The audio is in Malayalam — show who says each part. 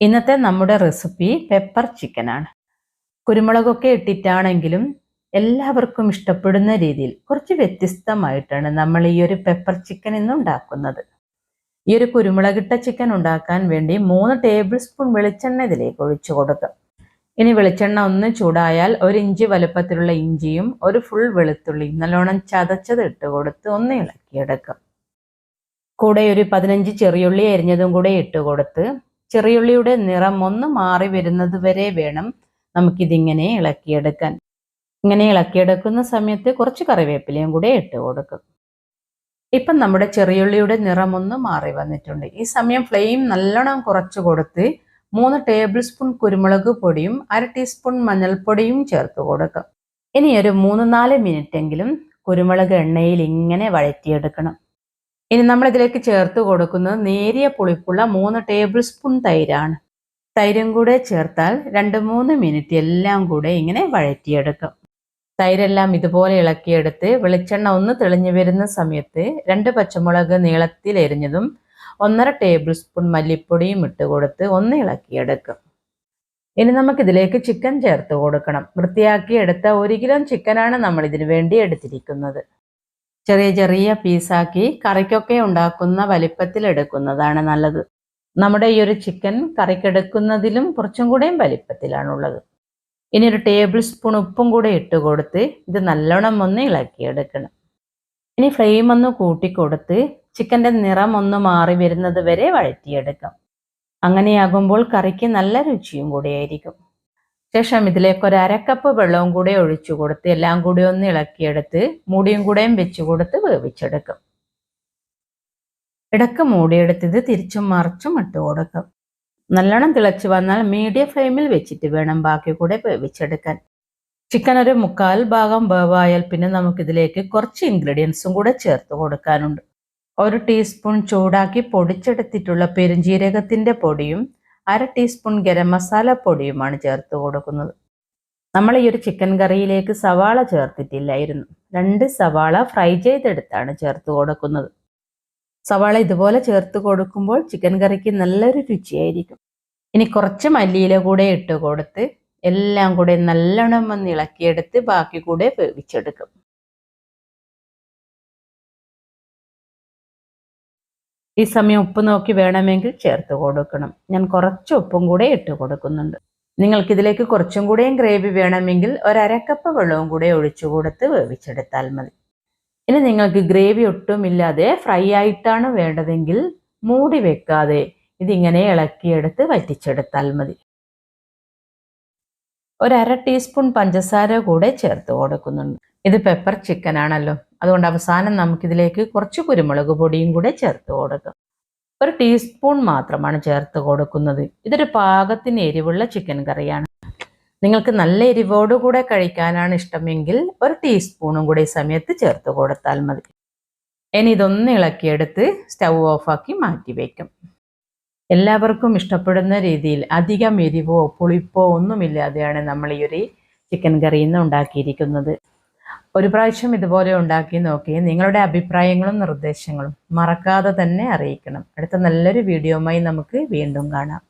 Speaker 1: ഇന്നത്തെ നമ്മുടെ റെസിപ്പി പെപ്പർ ചിക്കനാണ്. കുരുമുളകൊക്കെ ഇട്ടിട്ടാണെങ്കിലും എല്ലാവർക്കും ഇഷ്ടപ്പെടുന്ന രീതിയിൽ കുറച്ച് വ്യത്യസ്തമായിട്ടാണ് നമ്മൾ ഈ ഒരു പെപ്പർ ചിക്കൻ ഇന്ന് ഉണ്ടാക്കുന്നത്. ഈ ഒരു കുരുമുളകിട്ട ചിക്കൻ ഉണ്ടാക്കാൻ വേണ്ടി മൂന്ന് ടേബിൾ സ്പൂൺ വെളിച്ചെണ്ണ ഇതിലേക്ക് ഒഴിച്ചു കൊടുക്കാം. ഇനി വെളിച്ചെണ്ണ ഒന്ന് ചൂടായാൽ ഒരു ഇഞ്ചി വലുപ്പത്തിലുള്ള ഇഞ്ചിയും ഒരു ഫുൾ വെളുത്തുള്ളിയും നല്ലോണം ചതച്ചത് ഇട്ട് കൊടുത്ത് ഒന്ന് ഇളക്കിയെടുക്കാം. കൂടെ ഒരു പതിനഞ്ച് ചെറിയുള്ളി അരിഞ്ഞതും കൂടെ ഇട്ട് കൊടുത്ത് ചെറിയുള്ളിയുടെ നിറം ഒന്ന് മാറി വരുന്നത് വരെ വേണം നമുക്കിതിങ്ങനെ ഇളക്കിയെടുക്കാൻ. ഇങ്ങനെ ഇളക്കിയെടുക്കുന്ന സമയത്ത് കുറച്ച് കറിവേപ്പിലയും കൂടെ ഇട്ട് കൊടുക്കും. ഇപ്പം നമ്മുടെ ചെറിയുള്ളിയുടെ നിറം ഒന്ന് മാറി വന്നിട്ടുണ്ട്. ഈ സമയം ഫ്ലെയിം നല്ലോണം കുറച്ച് കൊടുത്ത് മൂന്ന് ടേബിൾ സ്പൂൺ കുരുമുളക് പൊടിയും അര ടീസ്പൂൺ മഞ്ഞൾപ്പൊടിയും ചേർത്ത് കൊടുക്കും. ഇനി ഒരു മൂന്ന് നാല് മിനിറ്റ് എങ്കിലും കുരുമുളക് എണ്ണയിൽ ഇങ്ങനെ വഴറ്റിയെടുക്കണം. ഇനി നമ്മൾ ഇതിലേക്ക് ചേർത്ത് കൊടുക്കുന്നത് നേരിയ പുളിപ്പുള്ള മൂന്ന് ടേബിൾ സ്പൂൺ തൈരാണ്. തൈരും കൂടെ ചേർത്താൽ രണ്ട് മൂന്ന് മിനിറ്റ് എല്ലാം കൂടെ ഇങ്ങനെ വഴറ്റിയെടുക്കും. തൈരെല്ലാം ഇതുപോലെ ഇളക്കിയെടുത്ത് വെളിച്ചെണ്ണ ഒന്ന് തെളിഞ്ഞു വരുന്ന സമയത്ത് രണ്ട് പച്ചമുളക് നീളത്തിൽ എരിഞ്ഞതും ഒന്നര ടേബിൾ സ്പൂൺ മല്ലിപ്പൊടിയും ഇട്ട് കൊടുത്ത് ഒന്ന് ഇളക്കിയെടുക്കും. ഇനി നമുക്കിതിലേക്ക് ചിക്കൻ ചേർത്ത് കൊടുക്കണം. വൃത്തിയാക്കി എടുത്ത ഒരു കിലോ ചിക്കനാണ് നമ്മൾ ഇതിനു വേണ്ടി എടുത്തിരിക്കുന്നത്. ചെറിയ ചെറിയ പീസാക്കി കറിക്കൊക്കെ ഉണ്ടാക്കുന്ന വലിപ്പത്തിൽ എടുക്കുന്നതാണ് നല്ലത്. നമ്മുടെ ഈ ഒരു ചിക്കൻ കറിക്കെടുക്കുന്നതിലും കുറച്ചും കൂടെയും വലിപ്പത്തിലാണുള്ളത്. ഇനി ഒരു ടേബിൾ സ്പൂൺ ഉപ്പും കൂടെ ഇട്ട് കൊടുത്ത് ഇത് നല്ലോണം ഒന്ന് ഇളക്കിയെടുക്കണം. ഇനി ഫ്ലെയിം ഒന്ന് കൂട്ടിക്കൊടുത്ത് ചിക്കന്റെ നിറം ഒന്ന് മാറി വരുന്നത് വരെ വഴറ്റിയെടുക്കാം. അങ്ങനെയാകുമ്പോൾ കറിക്ക് നല്ല രുചിയും കൂടിയായിരിക്കും ശേഷം ഇതിലേക്ക് ഒരു അരക്കപ്പ് വെള്ളവും കൂടെ ഒഴിച്ചു കൊടുത്ത് എല്ലാം കൂടി ഒന്ന് ഇളക്കിയെടുത്ത് മൂടിയും കൂടെയും വെച്ച് കൊടുത്ത് വേവിച്ചെടുക്കും. ഇടയ്ക്ക് മൂടിയെടുത്ത് ഇത് തിരിച്ചും മറിച്ചും ഇട്ട് കൊടുക്കും. നല്ലോണം തിളച്ച് വന്നാൽ മീഡിയം ഫ്ലെയിമിൽ വെച്ചിട്ട് വേണം ബാക്കി കൂടെ വേവിച്ചെടുക്കാൻ. ചിക്കൻ ഒരു മുക്കാൽ ഭാഗം വേവായാൽ പിന്നെ നമുക്കിതിലേക്ക് കുറച്ച് ഇൻഗ്രീഡിയൻസും കൂടെ ചേർത്ത് കൊടുക്കാനുണ്ട്. ഒരു ടീസ്പൂൺ ചൂടാക്കി പൊടിച്ചെടുത്തിട്ടുള്ള പെരുംജീരകത്തിന്റെ പൊടിയും അര ടീസ്പൂൺ ഗരം മസാല പൊടിയുമാണ് ചേർത്ത് കൊടുക്കുന്നത്. നമ്മൾ ഈ ഒരു ചിക്കൻ കറിയിലേക്ക് സവാള ചേർത്തിട്ടില്ലായിരുന്നു. രണ്ട് സവാള ഫ്രൈ ചെയ്തെടുത്താണ് ചേർത്ത് കൊടുക്കുന്നത്. സവാള ഇതുപോലെ ചേർത്ത് കൊടുക്കുമ്പോൾ ചിക്കൻ കറിക്ക് നല്ലൊരു രുചിയായിരിക്കും. ഇനി കുറച്ച് മല്ലിയില കൂടെ ഇട്ട് കൊടുത്ത് എല്ലാം കൂടെ നല്ലോണം ഒന്ന് ഇളക്കിയെടുത്ത് ബാക്കി കൂടെ വേവിച്ചെടുക്കും. ഈ സമയം ഉപ്പ് നോക്കി വേണമെങ്കിൽ ചേർത്ത് കൊടുക്കണം. ഞാൻ കുറച്ച് ഉപ്പും കൂടെ ഇട്ട് കൊടുക്കുന്നുണ്ട്. നിങ്ങൾക്ക് ഇതിലേക്ക് കുറച്ചും കൂടെയും ഗ്രേവി വേണമെങ്കിൽ ഒരക്കപ്പ് വെള്ളവും കൂടെ ഒഴിച്ചു കൊടുത്ത് വേവിച്ചെടുത്താൽ മതി. ഇനി നിങ്ങൾക്ക് ഗ്രേവി ഒട്ടും ഇല്ലാതെ ഫ്രൈ ആയിട്ടാണ് വേണ്ടതെങ്കിൽ മൂടി വെക്കാതെ ഇതിങ്ങനെ ഇളക്കിയെടുത്ത് വറ്റിച്ചെടുത്താൽ മതി. ഒരര ടീസ്പൂൺ പഞ്ചസാര കൂടെ ചേർത്ത് കൊടുക്കുന്നുണ്ട്. ഇത് പെപ്പർ ചിക്കൻ ആണല്ലോ. അതുകൊണ്ട് അവസാനം നമുക്കിതിലേക്ക് കുറച്ച് കുരുമുളക് പൊടിയും കൂടെ ചേർത്ത് കൊടുക്കാം. ഒരു ടീസ്പൂൺ മാത്രമാണ് ചേർത്ത് കൊടുക്കുന്നത്. ഇതൊരു പാകത്തിന് എരിവുള്ള ചിക്കൻ കറിയാണ്. നിങ്ങൾക്ക് നല്ല എരിവോടുകൂടെ കഴിക്കാനാണ് ഇഷ്ടമെങ്കിൽ ഒരു ടീസ്പൂണും കൂടെ ഈ സമയത്ത് ചേർത്ത് കൊടുത്താൽ മതി. ഇനി ഇതൊന്ന് ഇളക്കിയെടുത്ത് സ്റ്റൗ ഓഫാക്കി മാറ്റി വയ്ക്കും എല്ലാവർക്കും ഇഷ്ടപ്പെടുന്ന രീതിയിൽ അധികം എരിവോ പുളിപ്പോ ഒന്നുമില്ലാതെയാണ് നമ്മൾ ഈ ഒരു ചിക്കൻ കറിയിൽ നിന്ന് ഉണ്ടാക്കിയിരിക്കുന്നത്. ഒരു പ്രാവശ്യം ഇതുപോലെ ഉണ്ടാക്കി നോക്കി. നിങ്ങളുടെ അഭിപ്രായങ്ങളും നിർദ്ദേശങ്ങളും മറക്കാതെ തന്നെ അറിയിക്കണം. അടുത്ത നല്ലൊരു വീഡിയോയുമായി നമുക്ക് വീണ്ടും കാണാം.